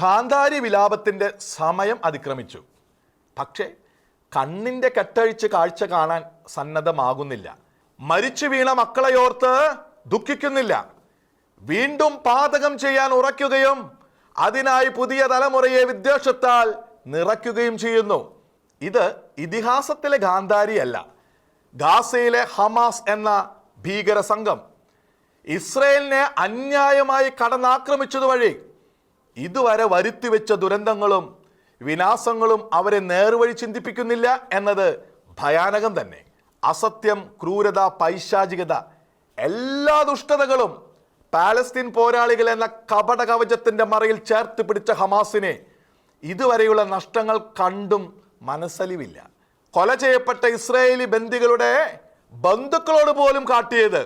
ഗാന്ധാരി വിലാപത്തിന്റെ സമയം അതിക്രമിച്ചു. പക്ഷേ കണ്ണിന്റെ കെട്ടഴിച്ച് കാഴ്ച കാണാൻ സന്നദ്ധമാകുന്നില്ല. മരിച്ചു വീണ മക്കളെയോർത്ത് ദുഃഖിക്കുന്നില്ല. വീണ്ടും പാതകം ചെയ്യാൻ ഉറയ്ക്കുകയും അതിനായി പുതിയ തലമുറയെ വിദ്വേഷത്താൽ നിറയ്ക്കുകയും ചെയ്യുന്നു. ഇത് ഇതിഹാസത്തിലെ ഗാന്ധാരിയല്ല. ഗാസയിലെ ഹമാസ് എന്ന ഭീകര സംഘം ഇസ്രയേലിനെ അന്യായമായി കടന്നാക്രമിച്ചതുവഴി ഇതുവരെ വരുത്തിവെച്ച ദുരന്തങ്ങളും വിനാശങ്ങളും അവരെ നേർവഴി ചിന്തിപ്പിക്കുന്നില്ല എന്നത് ഭയാനകം തന്നെ. അസത്യം ക്രൂരത പൈശാചികത എല്ലാ ദുഷ്ടതകളും പാലസ്തീൻ പോരാളികൾ എന്ന കപട കവചത്തിന്റെ മറയിൽ ചേർത്ത് പിടിച്ച ഹമാസിനെ ഇതുവരെയുള്ള നഷ്ടങ്ങൾ കണ്ടും മനസ്സലിവില്ല. കൊല ചെയ്യപ്പെട്ട ഇസ്രായേലി ബന്ദികളുടെ ബന്ധുക്കളോട് പോലും കാട്ടിയത്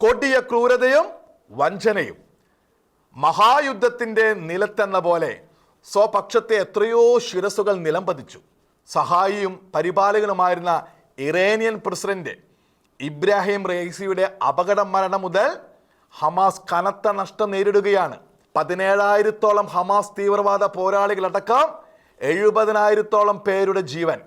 കൊടിയ ക്രൂരതയും വഞ്ചനയും. മഹായുദ്ധത്തിന്റെ നിലത്തെന്ന പോലെ സ്വപക്ഷത്തെ എത്രയോ ശിരസുകൾ നിലംപതിച്ചു. സഹായിയും പരിപാലകനുമായിരുന്ന ഇറാനിയൻ പ്രസിഡന്റ് ഇബ്രാഹിം റേസിയുടെ അപകട മരണം മുതൽ ഹമാസ് കനത്ത നഷ്ടം നേരിടുകയാണ്. പതിനേഴായിരത്തോളം ഹമാസ് തീവ്രവാദ പോരാളികളടക്കം എഴുപതിനായിരത്തോളം പേരുടെ ജീവൻ.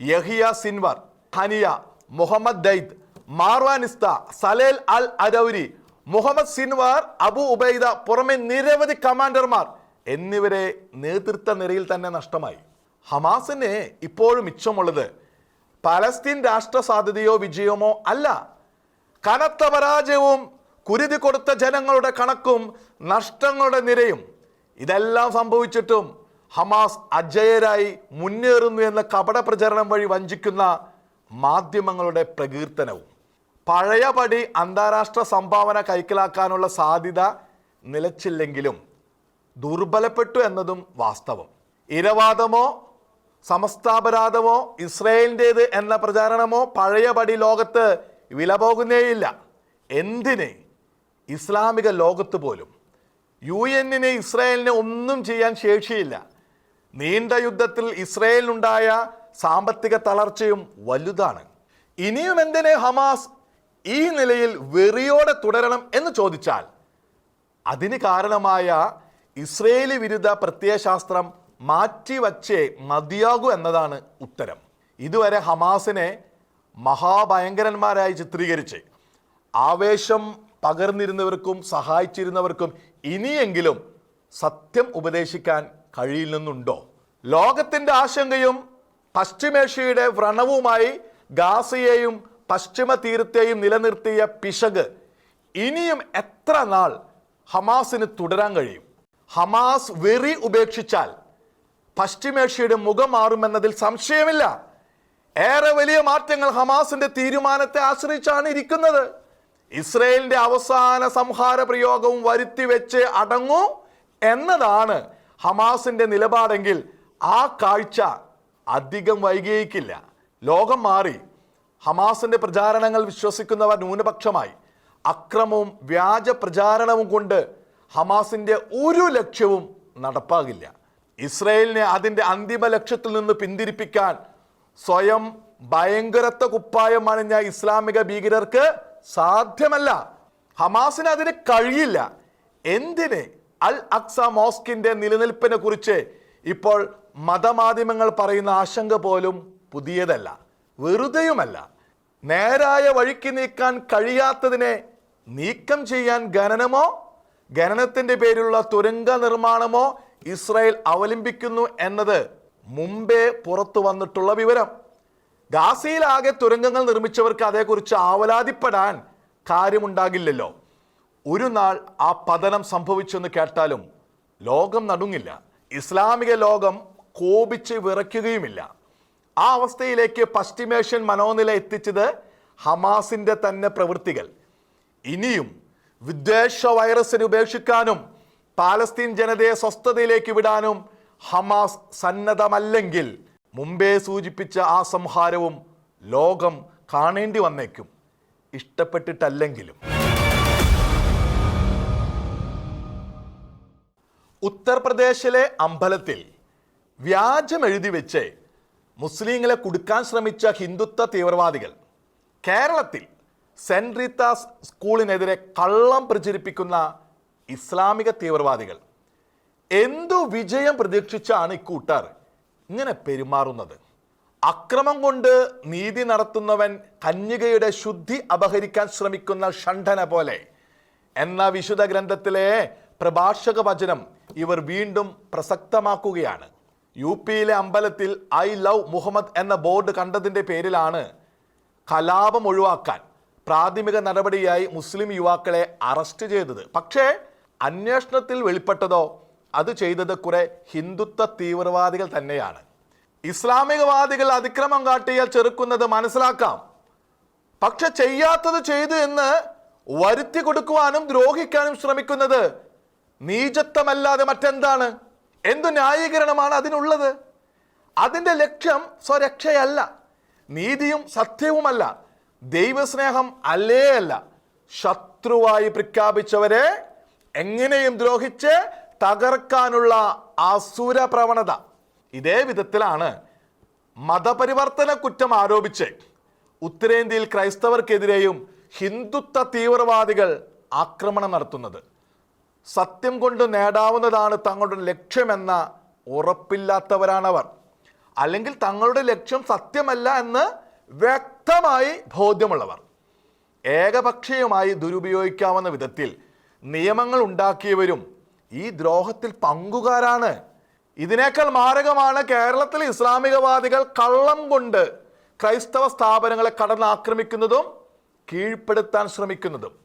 Yahya Sinwar Haniyeh Mohammed Deif മാർവാനിസ്ത Saleh al Arouri Mohammed Sinwar Abu Ubaida പുറമെ നിരവധി കമാൻഡർമാർ എന്നിവരെ നേതൃത്വ നിരയിൽ തന്നെ നഷ്ടമായി. ഹമാസിന് ഇപ്പോഴും മിച്ചമുള്ളത് പലസ്തീൻ രാഷ്ട്ര സാധ്യതയോ വിജയമോ അല്ല. കനത്ത പരാജയവും കുരുതി കൊടുത്ത ജനങ്ങളുടെ കണക്കും നഷ്ടങ്ങളുടെ നിരയും ഇതെല്ലാം സംഭവിച്ചിട്ടും ഹമാസ് അജയരായി മുന്നേറുന്നു എന്ന കപട പ്രചരണം വഴി വഞ്ചിക്കുന്ന മാധ്യമങ്ങളുടെ പ്രകീർത്തനവും. പഴയപടി അന്താരാഷ്ട്ര സംഭാവന കൈക്കലാക്കാനുള്ള സാധ്യത നിലച്ചില്ലെങ്കിലും ദുർബലപ്പെട്ടു എന്നതും വാസ്തവം. ഇരവാദമോ സമസ്താപരാധമോ ഇസ്രയേലിന്റേത് എന്ന പ്രചാരണമോ പഴയപടി ലോകത്ത് വില പോകുന്നേയില്ല എന്തിന്? ഇസ്ലാമിക ലോകത്ത് പോലും. യു എന്നിന് ഇസ്രായേലിനെ ഒന്നും ചെയ്യാൻ ശേഷിയില്ല. നീണ്ട യുദ്ധത്തിൽ ഇസ്രയേലിനുണ്ടായ സാമ്പത്തിക തളർച്ചയും വലുതാണ്. ഇനിയും എന്തിന് ഹമാസ് ഈ നിലയിൽ വെറിയോടെ തുടരണം എന്ന് ചോദിച്ചാൽ അതിന് കാരണമായ ഇസ്രയേലി വിരുദ്ധ പ്രത്യയശാസ്ത്രം മാറ്റിവച്ചേ മതിയാകൂ എന്നതാണ് ഉത്തരം. ഇതുവരെ ഹമാസിനെ മഹാഭയങ്കരന്മാരായി ചിത്രീകരിച്ച് ആവേശം പകർന്നിരുന്നവർക്കും സഹായിച്ചിരുന്നവർക്കും ഇനിയെങ്കിലും സത്യം ഉപദേശിക്കാൻ കഴിയില്ലെന്നുണ്ടോ ലോകത്തിന്റെ ആശങ്കയും പശ്ചിമേഷ്യയുടെ വ്രണവുമായി ഗാസയെയും പശ്ചിമ തീരത്തെയും നിലനിർത്തിയ പിശക് ഇനിയും എത്ര നാൾ ഹമാസിന് തുടരാൻ കഴിയും? ഹമാസ് വെറി ഉപേക്ഷിച്ചാൽ പശ്ചിമേഷ്യയുടെ മുഖം മാറുമെന്നതിൽ സംശയമില്ല. ഏറെ വലിയ മാറ്റങ്ങൾ ഹമാസിന്റെ തീരുമാനത്തെ ആശ്രയിച്ചാണ് ഇരിക്കുന്നത്. ഇസ്രയേലിന്റെ അവസാന സംഹാര പ്രയോഗവും വരുത്തി വെച്ച് അടങ്ങൂ എന്നതാണ് ഹമാസിന്റെ നിലപാടെങ്കിൽ ആ കാഴ്ച അധികം വൈകിയേക്കില്ല. ലോകം മാറി. ഹമാസിന്റെ പ്രചാരണങ്ങൾ വിശ്വസിക്കുന്നവർ ന്യൂനപക്ഷമായി. അക്രമവും വ്യാജ പ്രചാരണവും കൊണ്ട് ഹമാസിന്റെ ഒരു ലക്ഷ്യവും നടപ്പാകില്ല. ഇസ്രയേലിനെ അതിന്റെ അന്തിമ ലക്ഷ്യത്തിൽ നിന്ന് പിന്തിരിപ്പിക്കാൻ സ്വയം ഭയങ്കരത്വ കുപ്പായം അണിഞ്ഞ ഇസ്ലാമിക ഭീകരർക്ക് സാധ്യമല്ല. ഹമാസിന് അതിന് കഴിയില്ല. എന്തിന് അൽ അക്സ മോസ്കിന്റെ നിലനിൽപ്പിനെ കുറിച്ച് ഇപ്പോൾ മതമാധ്യമങ്ങൾ പറയുന്ന ആശങ്ക പോലും പുതിയതല്ല. വെറുതെയുമല്ല. നേരായ വഴിക്ക് നീക്കാൻ കഴിയാത്തതിനെ നീക്കം ചെയ്യാൻ ഖനനമോ? ഖനനത്തിന്റെ പേരിലുള്ള തുരങ്ക നിർമ്മാണമോ ഇസ്രായേൽ അവലംബിക്കുന്നു എന്നത് മുമ്പേ പുറത്തു വന്നിട്ടുള്ള വിവരം. ഗാസയിലാകെ തുരങ്കങ്ങൾ നിർമ്മിച്ചവർക്ക് അതേക്കുറിച്ച് ആവലാതിപ്പെടാൻ കാര്യമുണ്ടാകില്ലല്ലോ. ഒരു നാൾ ആ പതനം സംഭവിച്ചെന്ന് കേട്ടാലും ലോകം നടുങ്ങില്ല. ഇസ്ലാമിക ലോകം കോപിച്ച് വിറയ്ക്കുകയുമില്ല. ആ അവസ്ഥയിലേക്ക് പശ്ചിമേഷ്യൻ മനോനില എത്തിച്ചത് ഹമാസിന്റെ തന്നെ പ്രവൃത്തികൾ. ഇനിയും വിദ്വേഷ വൈറസിനെ ഉപേക്ഷിക്കാനും പാലസ്തീൻ ജനതയെ സ്വസ്ഥതയിലേക്ക് വിടാനും ഹമാസ് സന്നദ്ധമല്ലെങ്കിൽ മുമ്പേ സൂചിപ്പിച്ച ആ സംഹാരവും ലോകം കാണേണ്ടി വന്നേക്കും. ഇഷ്ടപ്പെട്ടിട്ടല്ലെങ്കിലും. ഉത്തർപ്രദേശിലെ അമ്പലത്തിൽ വ്യാജമെഴുതി വെച്ച് മുസ്ലിങ്ങളെ കുടുക്കാൻ ശ്രമിച്ച ഹിന്ദുത്വ തീവ്രവാദികൾ കേരളത്തിൽ സെന്റ് റീത്താസ് സ്കൂളിനെതിരെ കള്ളം പ്രചരിപ്പിക്കുന്ന ഇസ്ലാമിക തീവ്രവാദികൾ എന്തു വിജയം പ്രതീക്ഷിച്ചാണ് ഇക്കൂട്ടർ ഇങ്ങനെ പെരുമാറുന്നത്? അക്രമം കൊണ്ട് നീതി നടത്തുന്നവൻ കന്യകയുടെ ശുദ്ധി അപഹരിക്കാൻ ശ്രമിക്കുന്ന ഷണ്ഠന പോലെ. എന്ന വിശുദ്ധ ഗ്രന്ഥത്തിലെ പ്രഭാഷക വചനം ഇവർ വീണ്ടും പ്രസക്തമാക്കുകയാണ്. യു പിയിലെ അമ്പലത്തിൽ ഐ ലവ് മുഹമ്മദ് എന്ന ബോർഡ് കണ്ടതിന്റെ പേരിലാണ് കലാപം ഒഴിവാക്കാൻ പ്രാഥമിക നടപടിയായി മുസ്ലിം യുവാക്കളെ അറസ്റ്റ് ചെയ്തത്. പക്ഷേ അന്വേഷണത്തിൽ വെളിപ്പെട്ടതോ അത് ചെയ്തത് കുറെ ഹിന്ദുത്വ തീവ്രവാദികൾ തന്നെയാണ്. ഇസ്ലാമികവാദികൾ അതിക്രമം കാട്ടിയാൽ ചെറുക്കുന്നത് മനസ്സിലാക്കാം. പക്ഷെ ചെയ്യാത്തത് ചെയ്തു എന്ന് വരുത്തി കൊടുക്കുവാനും ദ്രോഹിക്കാനും ശ്രമിക്കുന്നത് നീചത്വമല്ലാതെ മറ്റെന്താണ്? എന്തു ന്യായീകരണമാണ് അതിനുള്ളത്? അതിന്റെ ലക്ഷ്യം സ്വരക്ഷയല്ല നീതിയും സത്യവുമല്ല ദൈവസ്നേഹം അല്ലേ അല്ല ശത്രുവായി പ്രഖ്യാപിച്ചവരെ എങ്ങനെയും ദ്രോഹിച്ച് തകർക്കാനുള്ള അസുര പ്രവണത. ഇതേ വിധത്തിലാണ് മതപരിവർത്തന കുറ്റം ആരോപിച്ച് ഉത്തരേന്ത്യയിൽ ക്രൈസ്തവർക്കെതിരെയും ഹിന്ദുത്വ തീവ്രവാദികൾ ആക്രമണം നടത്തുന്നത്. സത്യം കൊണ്ട് നേടാവുന്നതാണ് തങ്ങളുടെ ലക്ഷ്യമെന്ന ഉറപ്പില്ലാത്തവരാണവർ. അല്ലെങ്കിൽ തങ്ങളുടെ ലക്ഷ്യം സത്യമല്ല എന്ന് വ്യക്തമായി ബോധ്യമുള്ളവർ. ഏകപക്ഷീയമായി ദുരുപയോഗിക്കാവുന്ന വിധത്തിൽ നിയമങ്ങൾ ഉണ്ടാക്കിയവരും ഈ ദ്രോഹത്തിൽ പങ്കുകാരാണ്. ഇതിനേക്കാൾ മാരകമാണ് കേരളത്തിലെ ഇസ്ലാമികവാദികൾ കള്ളം കൊണ്ട് ക്രൈസ്തവ സ്ഥാപനങ്ങളെ കടന്നാക്രമിക്കുന്നതും കീഴ്പ്പെടുത്താൻ ശ്രമിക്കുന്നതും.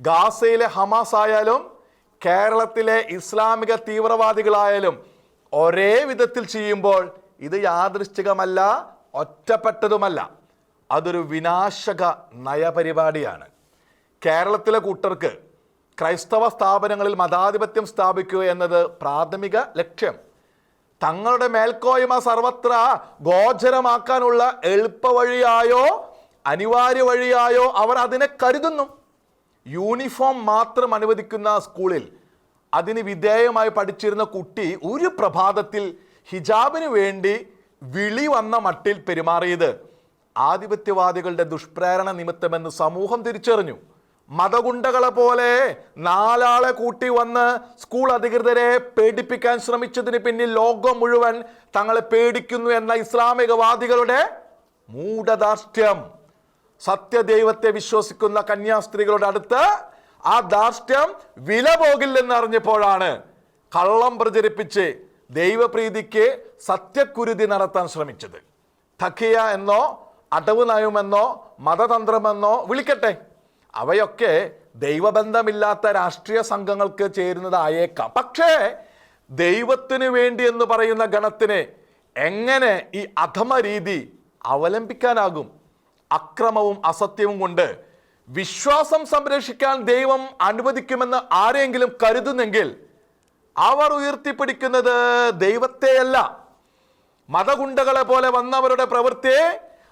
ഗാസയിലെ ഹമാസ് ആയാലും കേരളത്തിലെ ഇസ്ലാമിക തീവ്രവാദികളായാലും ഒരേ വിധത്തിൽ ചെയ്യുമ്പോൾ ഇത് യാദൃശ്ചികമല്ല ഒറ്റപ്പെട്ടതുമല്ല. അതൊരു വിനാശക നയപരിപാടിയാണ്. കേരളത്തിലെ കൂട്ടർക്ക് ക്രൈസ്തവ സ്ഥാപനങ്ങളിൽ മതാധിപത്യം സ്ഥാപിക്കുക എന്നത് പ്രാഥമിക ലക്ഷ്യം. തങ്ങളുടെ മേൽക്കോയ്മ സർവത്ര ഗോചരമാക്കാനുള്ള എളുപ്പ വഴിയായോ അനിവാര്യ വഴിയായോ അവർ അതിനെ കരുതുന്നു. യൂണിഫോം മാത്രം അനുവദിക്കുന്ന സ്കൂളിൽ അതിന് വിധേയമായി പഠിച്ചിരുന്ന കുട്ടി ഒരു പ്രഭാതത്തിൽ ഹിജാബിന് വേണ്ടി വിളി വന്ന മട്ടിൽ പെരുമാറിയത്. ആധിപത്യവാദികളുടെ ദുഷ്പ്രേരണ നിമിത്തമെന്ന് സമൂഹം തിരിച്ചറിഞ്ഞു. മതഗുണ്ടകളെ പോലെ നാലാളെ കൂട്ടി വന്ന് സ്കൂൾ അധികൃതരെ പേടിപ്പിക്കാൻ ശ്രമിച്ചതിന് പിന്നിൽ ലോകം മുഴുവൻ തങ്ങളെ പേടിക്കുന്നു എന്ന ഇസ്ലാമികവാദികളുടെ മൂഢധാർഷ്ട്യം. സത്യദൈവത്തെ വിശ്വസിക്കുന്ന കന്യാസ്ത്രീകളുടെ അടുത്ത് ആ ധാർഷ്ട്യം വില പോകില്ലെന്ന് അറിഞ്ഞപ്പോഴാണ് കള്ളം പ്രചരിപ്പിച്ച് ദൈവപ്രീതിക്ക് സത്യക്കുരുതി നടത്താൻ ശ്രമിച്ചത്. തഖിയ എന്നോ അടവ് നയമെന്നോ മതതന്ത്രമെന്നോ വിളിക്കട്ടെ. അവയൊക്കെ ദൈവബന്ധമില്ലാത്ത രാഷ്ട്രീയ സംഘങ്ങൾക്ക് ചേരുന്നതായേക്കാം. പക്ഷേ ദൈവത്തിന് വേണ്ടി എന്ന് പറയുന്ന ഗണത്തിന് എങ്ങനെ ഈ അധമ രീതി അവലംബിക്കാനാകും? അക്രമവും അസത്യവും കൊണ്ട് വിശ്വാസം സംരക്ഷിക്കാൻ ദൈവം അനുവദിക്കുമെന്ന് ആരെങ്കിലും കരുതുന്നെങ്കിൽ അവർ ഉയർത്തിപ്പിടിക്കുന്നത് ദൈവത്തെയല്ല. മതഗുണ്ടകളെ പോലെ വന്നവരുടെ പ്രവൃത്തിയെ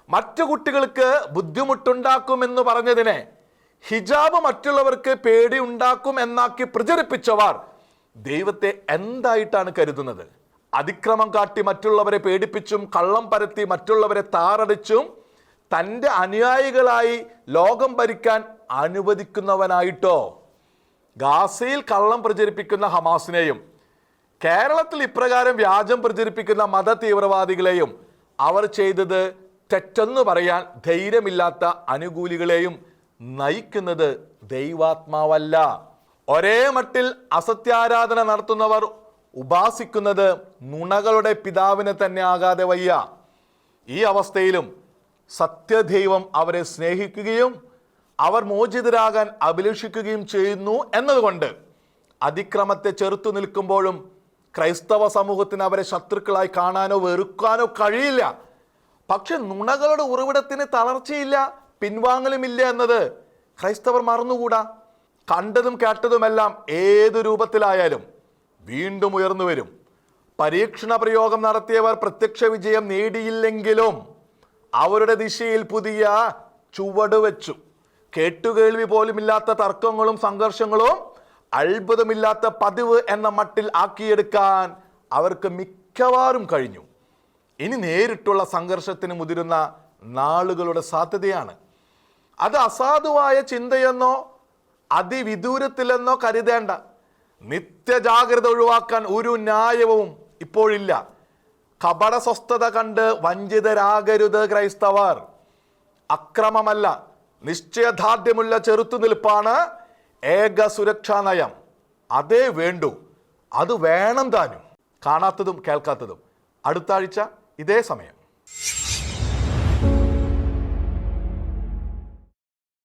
മറ്റു കുട്ടികൾക്ക് ബുദ്ധിമുട്ടുണ്ടാക്കുമെന്ന് പറഞ്ഞതിനെ ഹിജാബ് മറ്റുള്ളവർക്ക് പേടി ഉണ്ടാക്കും എന്നാക്കി പ്രചരിപ്പിച്ചവർ ദൈവത്തെ എന്തായിട്ടാണ് കരുതുന്നത്? അതിക്രമം കാട്ടി മറ്റുള്ളവരെ പേടിപ്പിച്ചും കള്ളം പരത്തി മറ്റുള്ളവരെ താറടിച്ചും തന്റെ അനുയായികളായി ലോകം ഭരിക്കാൻ അനുവദിക്കുന്നവനായിട്ടോ? ഗാസയിൽ കള്ളം പ്രചരിപ്പിക്കുന്ന ഹമാസിനെയും കേരളത്തിൽ ഇപ്രകാരം വ്യാജം പ്രചരിപ്പിക്കുന്ന മത തീവ്രവാദികളെയും അവർ ചെയ്തത് തെറ്റെന്ന് പറയാൻ ധൈര്യമില്ലാത്ത അനുകൂലികളെയും നയിക്കുന്നത് ദൈവാത്മാവല്ല. ഒരേ മട്ടിൽ അസത്യാരാധന നടത്തുന്നവർ ഉപാസിക്കുന്നത് നുണകളുടെ പിതാവിനെ തന്നെ ആകാതെ വയ്യ. ഈ അവസ്ഥയിലും സത്യദൈവം അവരെ സ്നേഹിക്കുകയും അവർ മോചിതരാകാൻ അഭിലഷിക്കുകയും ചെയ്യുന്നു എന്നതുകൊണ്ട് അതിക്രമത്തെ ചെറുത്തു നിൽക്കുമ്പോഴും ക്രൈസ്തവ സമൂഹത്തിന് അവരെ ശത്രുക്കളായി കാണാനോ വെറുക്കാനോ കഴിയില്ല. പക്ഷെ നുണകളുടെ ഉറവിടത്തിന് തളർച്ചയില്ല പിൻവാങ്ങലുമില്ല എന്നത് ക്രൈസ്തവർ മറന്നുകൂടാ. കണ്ടതും കേട്ടതുമെല്ലാം ഏതു രൂപത്തിലായാലും വീണ്ടും ഉയർന്നു വരും. പരീക്ഷണ പ്രയോഗം നടത്തിയവർ പ്രത്യക്ഷ വിജയം നേടിയില്ലെങ്കിലും അവരുടെ ദിശയിൽ പുതിയ ചുവട് വെച്ചു. കേട്ടുകേൾവി പോലുമില്ലാത്ത തർക്കങ്ങളും സംഘർഷങ്ങളും അത്ഭുതമില്ലാത്ത പതിവ് എന്ന മട്ടിൽ ആക്കിയെടുക്കാൻ അവർക്ക് മിക്കവാറും കഴിഞ്ഞു. ഇനി നേരിട്ടുള്ള സംഘർഷത്തിന് മുതിരുന്ന നാളുകളുടെ സാധ്യതയാണ്. അത് അസാധുവായ ചിന്തയെന്നോ അതിവിദൂരത്തിലെന്നോ കരുതേണ്ട. നിത്യജാഗ്രത ഒഴിവാക്കാൻ ഒരു ന്യായവും ഇപ്പോഴില്ല. കപട സ്വസ്ഥത കണ്ട് വഞ്ചിതരാകരുത് ക്രൈസ്തവർ. അക്രമമല്ല നിശ്ചയദാർഢ്യമുള്ള ചെറുത്തുനിൽപ്പാണ് ഏക സുരക്ഷാ നയം. അതേ വേണ്ടു അത് വേണം താനും. കാണാത്തതും കേൾക്കാത്തതും. അടുത്ത ആഴ്ച ഇതേ സമയം.